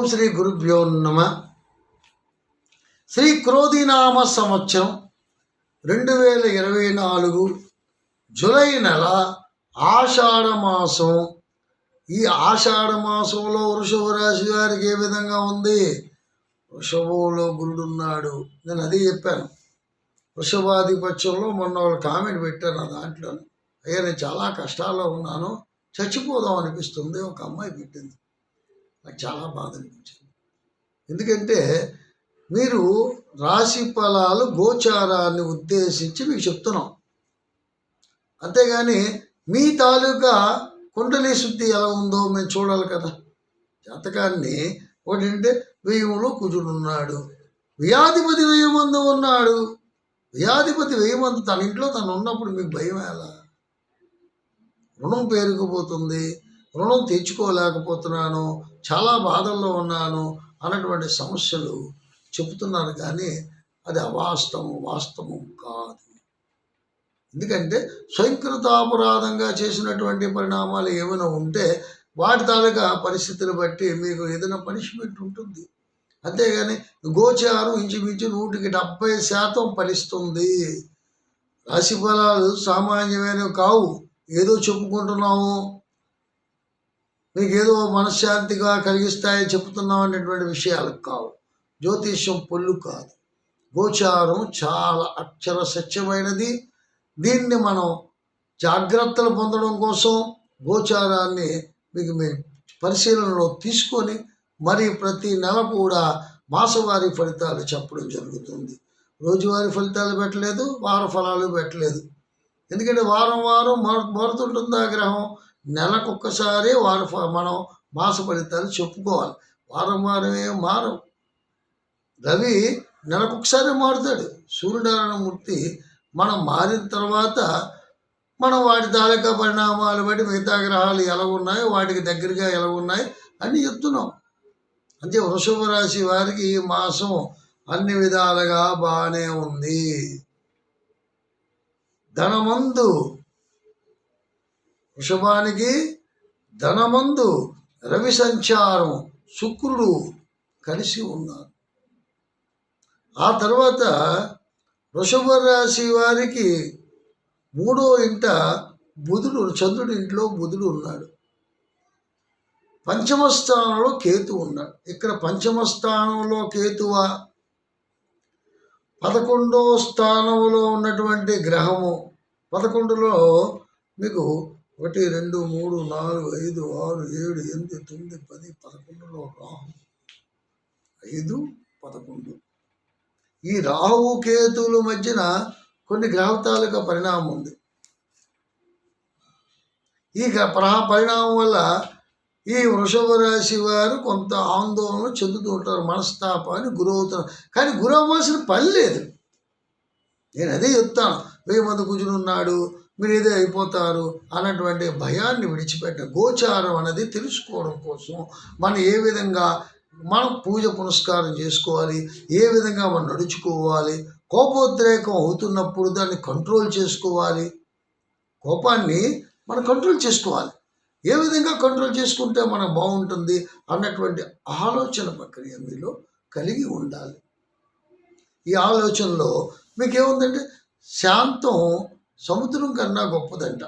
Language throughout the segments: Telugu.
ఓం శ్రీ గురుభ్యో నమ. శ్రీ క్రోధినామ సంవత్సరం రెండు వేల ఇరవై నాలుగు జూలై నెల ఆషాఢమాసం ఈ ఆషాఢ మాసంలో వృషభ రాశి గారికి ఏ విధంగా ఉంది? వృషభంలో గురుడున్నాడు నేను అదే చెప్పాను. వృషభాధిపత్యంలో మొన్న వాళ్ళు కామెంట్ పెట్టాను నా దాంట్లో అయ్యా నేను చాలా కష్టాల్లో ఉన్నాను. చచ్చిపోదాం అనిపిస్తుంది. ఒక అమ్మాయి పెట్టింది. నాకు చాలా బాధ అనిపించింది. ఎందుకంటే మీరు రాశి ఫలాలు గోచారాన్ని ఉద్దేశించి మీకు చెప్తున్నాం. అంతేగాని మీ తాలూకా కుండలి శుద్ధి ఎలా ఉందో మేము చూడాలి కదా. జాతకాన్ని ఒకటంటే వెయ్యంలో కుజుడున్నాడు వ్యాధిపతి వ్యయమందు ఉన్నాడు. వ్యాధిపతి వ్యయమందు తన ఇంట్లో తను ఉన్నప్పుడు మీకు భయం ఎలా? రుణం పేరుకుపోతుంది రుణం తెచ్చుకోలేకపోతున్నాను చాలా బాధల్లో ఉన్నాను అన్నటువంటి సమస్యలు చెబుతున్నారు కానీ అది అవాస్తవం వాస్తవం కాదు. ఎందుకంటే స్వయంకృతాపరాధంగా చేసినటువంటి పరిణామాలు ఏమైనా ఉంటే వాటి తాలూకా పరిస్థితులు బట్టి మీకు ఏదైనా పనిష్మెంట్ ఉంటుంది. అంతేగాని గోచారం ఇంచుమించు నూటికి డెబ్బై శాతం ఫలిస్తుంది. రాశి ఫలాలు సామాన్యమైనవి కావు. ఏదో చెప్పుకుంటున్నాము మీకు ఏదో మనశ్శాంతిగా కలిగిస్తాయని చెప్తున్నాం అనేటువంటి విషయాలు కావు. జ్యోతిష్యం పొల్లు కాదు. గోచారం చాలా అక్షర సత్యమైనది. దీన్ని మనం జాగ్రత్తలు పొందడం కోసం గోచారాన్ని మీకు మీ పరిశీలనలో తీసుకొని మరి ప్రతి నెల కూడా మాసవారి ఫలితాలు చెప్పడం జరుగుతుంది. రోజువారీ ఫలితాలు పెట్టలేదు వార ఫలాలు పెట్టలేదు. ఎందుకంటే వారం వారం మారుతుంటుందా గ్రహం. నెలకొక్కసారి వార ఫ- మనం మాస ఫలితాలు చెప్పుకోవాలి. వారం వారమే మారం రవి నెలకొకసారి మారుతాడు. సూర్యనారాయణమూర్తి మనం మారిన తర్వాత మనం వాటి తాలూకా పరిణామాలు బట్టి మిగతా గ్రహాలు ఎలా ఉన్నాయో వాటికి దగ్గరగా ఎలా ఉన్నాయి అని చెప్తున్నాం. అంటే వృషభ రాశి వారికి ఈ మాసం అన్ని విధాలుగా బాగానే ఉంది. ధనమందు వృషభానికి ధనమందు రవి సంచారం శుక్రుడు కలిసి ఉన్నారు. ఆ తర్వాత వృషభ రాశి వారికి మూడో ఇంట బుధుడు చంద్రుడి ఇంట్లో బుధుడు ఉన్నాడు. పంచమ స్థానంలో కేతు ఉన్నాడు. ఇక్కడ పంచమ స్థానంలో కేతువ? పదకొండో స్థానంలో ఉన్నటువంటి గ్రహము. పదకొండులో మీకు ఒకటి రెండు మూడు నాలుగు ఐదు ఆరు ఏడు ఎనిమిది తొమ్మిది పది పదకొండులో రాహు. ఐదు పదకొండు. ఈ రాహువు కేతువుల మధ్యన కొన్ని గ్రహతాలక పరిణామం ఉంది. ఈ పరిణామం వల్ల ఈ వృషభ రాశి వారు కొంత ఆందోళన చెందుతూ ఉంటారు. మనస్తాపాన్ని గురవుతున్నారు కానీ గురవ్వాల్సిన పని లేదు. నేను అదే చెప్తాను. వెయ్యి మంది కూర్చుని ఉన్నాడు. మీరు ఏదో అయిపోతారు అన్నటువంటి భయాన్ని విడిచిపెట్ట. గోచారం అనేది తెలుసుకోవడం కోసం మనం ఏ విధంగా మనం పూజ పునస్కారం చేసుకోవాలి ఏ విధంగా మనం నడుచుకోవాలి కోపోద్రేకం అవుతున్నప్పుడు దాన్ని కంట్రోల్ చేసుకోవాలి. కోపాన్ని మనం కంట్రోల్ చేసుకోవాలి. ఏ విధంగా కంట్రోల్ చేసుకుంటే మనకు బాగుంటుంది అన్నటువంటి ఆలోచన ప్రక్రియ మీలో కలిగి ఉండాలి. ఈ ఆలోచనలో మీకు ఏముందంటే శాంతం సముద్రం కన్నా గొప్పదంట.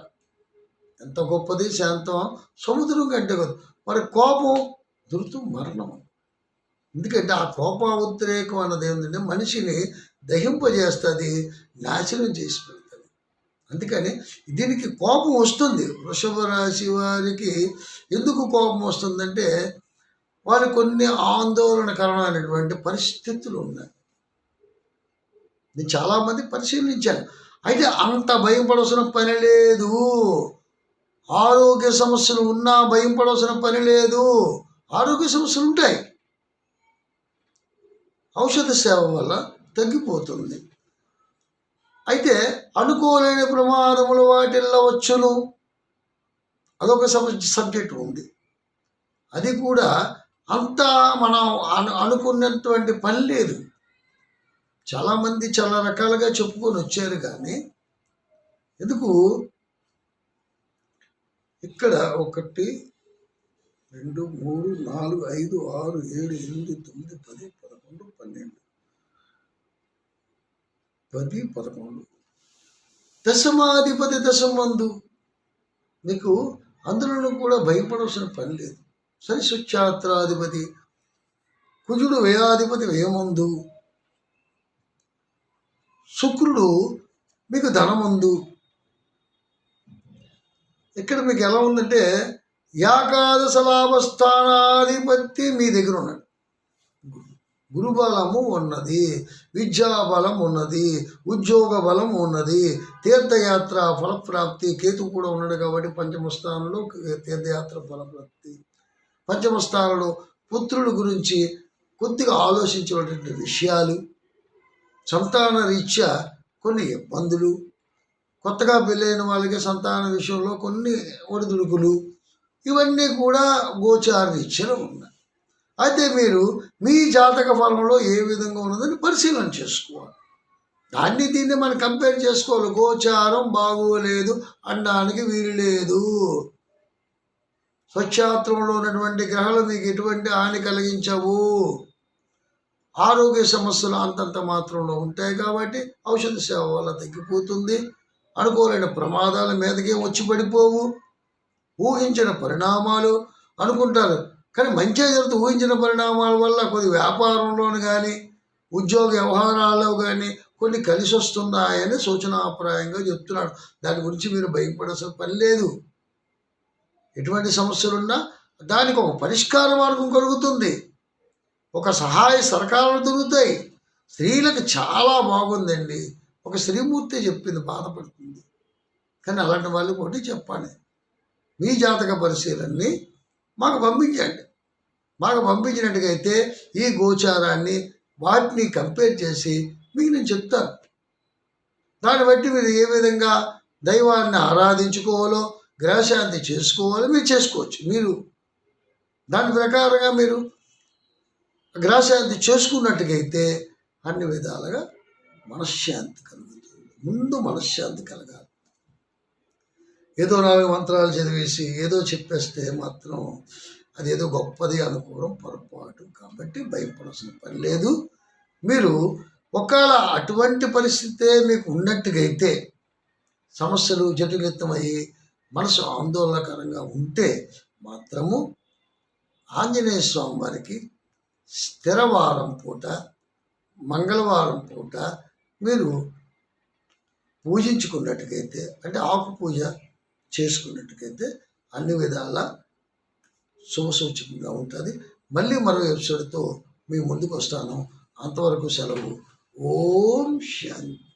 ఎంత గొప్పది శాంతం? సముద్రం కంటే గొప్ప మరి కోపం? దురుతు మరణం. ఎందుకంటే ఆ కోపావుద్రేకం అన్నది ఏంటంటే మనిషిని దహింపజేస్తుంది నాశనం చేసి పెడుతుంది అందుకని దీనికి కోపం వస్తుంది. వృషభ రాశి వారికి ఎందుకు కోపం వస్తుందంటే వారి కొన్ని ఆందోళనకరమైనటువంటి పరిస్థితులు ఉన్నాయి. నేను చాలామంది పరిశీలించాను. అయితే అంత భయపడవలసిన పని లేదు. ఆరోగ్య సమస్యలు ఉన్నా భయపడవలసిన పని లేదు. ఆరోగ్య సమస్యలు ఉంటాయి. ఔషధ సేవ వల్ల తగ్గిపోతుంది. అయితే అనుకోలేని ప్రమాదములు వాటిల్లో వచ్చును. అదొక సబ్ సబ్జెక్ట్ ఉంది. అది కూడా అంతా మనం అను అనుకున్నటువంటి పని లేదు. చాలామంది చాలా రకాలుగా చెప్పుకొని వచ్చారు కానీ ఎందుకు? ఇక్కడ ఒకటి రెండు మూడు నాలుగు ఐదు ఆరు ఏడు ఎనిమిది తొమ్మిది పది పదకొండు పన్నెండు. పది పదకొండు. దశమాధిపతి దశమందు మీకు అందులో కూడా భయపడవలసిన పని లేదు. సరి సరిశుచ్ఛాత్రాధిపతి కుజుడు వ్యయాధిపతి వ్యయమందు శుక్రుడు మీకు ధనమందు ఇక్కడ మీకు ఎలా ఉందంటే ఏకాదశ లాభస్థానాధిపతి మీ దగ్గర ఉన్నాడు. గురుబలము ఉన్నది విద్యాబలం ఉన్నది ఉద్యోగ బలం ఉన్నది తీర్థయాత్ర ఫలప్రాప్తి కేతు కూడా ఉన్నాడు కాబట్టి పంచమ స్థానంలో తీర్థయాత్ర ఫలప్రాప్తి. పంచమ స్థానంలో పుత్రుల గురించి కొద్దిగా ఆలోచించేటువంటి విషయాలు సంతాన రీత్యా కొన్ని ఇబ్బందులు కొత్తగా పెళ్ళైన వాళ్ళకి సంతాన విషయంలో కొన్ని ఒడిదుడుకులు ఇవన్నీ కూడా గోచార రీత్యలో ఉన్నాయి. అయితే మీరు మీ జాతక ఫలంలో ఏ విధంగా ఉన్నదని పరిశీలన చేసుకోవాలి. దాన్ని దీన్ని మనం కంపేర్ చేసుకోవాలి. గోచారం బాగోలేదు అనడానికి వీలు లేదు. స్వచ్ఛాత్రంలో ఉన్నటువంటి గ్రహాలు మీకు ఎటువంటి హాని కలిగించవు. ఆరోగ్య సమస్యలు అంతంత మాత్రంలో ఉంటాయి కాబట్టి ఔషధ సేవ వల్ల తగ్గిపోతుంది. అనుకోలేని ప్రమాదాల మీదకే వచ్చి పడిపోవు. ఊహించిన పరిణామాలు అనుకుంటారు. కానీ మంచిగా జరుగుతూ ఊహించిన పరిణామాల వల్ల కొద్ది వ్యాపారంలోను కానీ ఉద్యోగ వ్యవహారాల్లో కానీ కొన్ని కలిసి వస్తున్నాయని సూచనాప్రాయంగా చెప్తున్నాడు దాని గురించి మీరు భయపడాల్సిన పని లేదు. ఎటువంటి సమస్యలున్నా దానికి ఒక పరిష్కార మార్గం కలుగుతుంది. ఒక సహాయ సరకాలు దొరుకుతాయి. స్త్రీలకు చాలా బాగుందండి. ఒక స్త్రీమూర్తి చెప్పింది బాధపడుతుంది. కానీ అలాంటి వాళ్ళకి ఒకటి చెప్పాలి. మీ జాతక పరిశీలనని మాకు పంపించండి. మాకు పంపించినట్టుగా అయితే ఈ గోచారాన్ని వాటిని కంపేర్ చేసి మీకు నేను చెప్తాను. దాన్ని బట్టి మీరు ఏ విధంగా దైవాన్ని ఆరాధించుకోవాలో గ్రహశాంతి చేసుకోవాలో మీరు చేసుకోవచ్చు. మీరు దాని ప్రకారంగా మీరు గ్రహశాంతి చేసుకున్నట్టుగైతే అన్ని విధాలుగా మనశ్శాంతి కలుగుతుంది. ముందు మనశ్శాంతి కలగాలి. ఏదో నాలుగు మంత్రాలు చదివేసి ఏదో చెప్పేస్తే మాత్రం అది ఏదో గొప్పది అనుకోవడం పొరపాటు. కాబట్టి భయపడాల్సిన పని లేదు. మీరు ఒకవేళ అటువంటి పరిస్థితే మీకు ఉన్నట్టుగైతే సమస్యలు జటిలితమయ్యి మనసు ఆందోళనకరంగా ఉంటే మాత్రము ఆంజనేయ స్వామి వారికి స్థిరవారం పూట మంగళవారం పూట మీరు పూజించుకున్నట్టుకైతే అంటే ఆకు పూజ చేసుకున్నట్టుకైతే అన్ని విధాల శుభసూచకంగా ఉంటుంది. మళ్ళీ మరో ఎపిసోడ్తో మీ ముందుకు వస్తాను అంతవరకు సెలవు. ఓం శాంతి.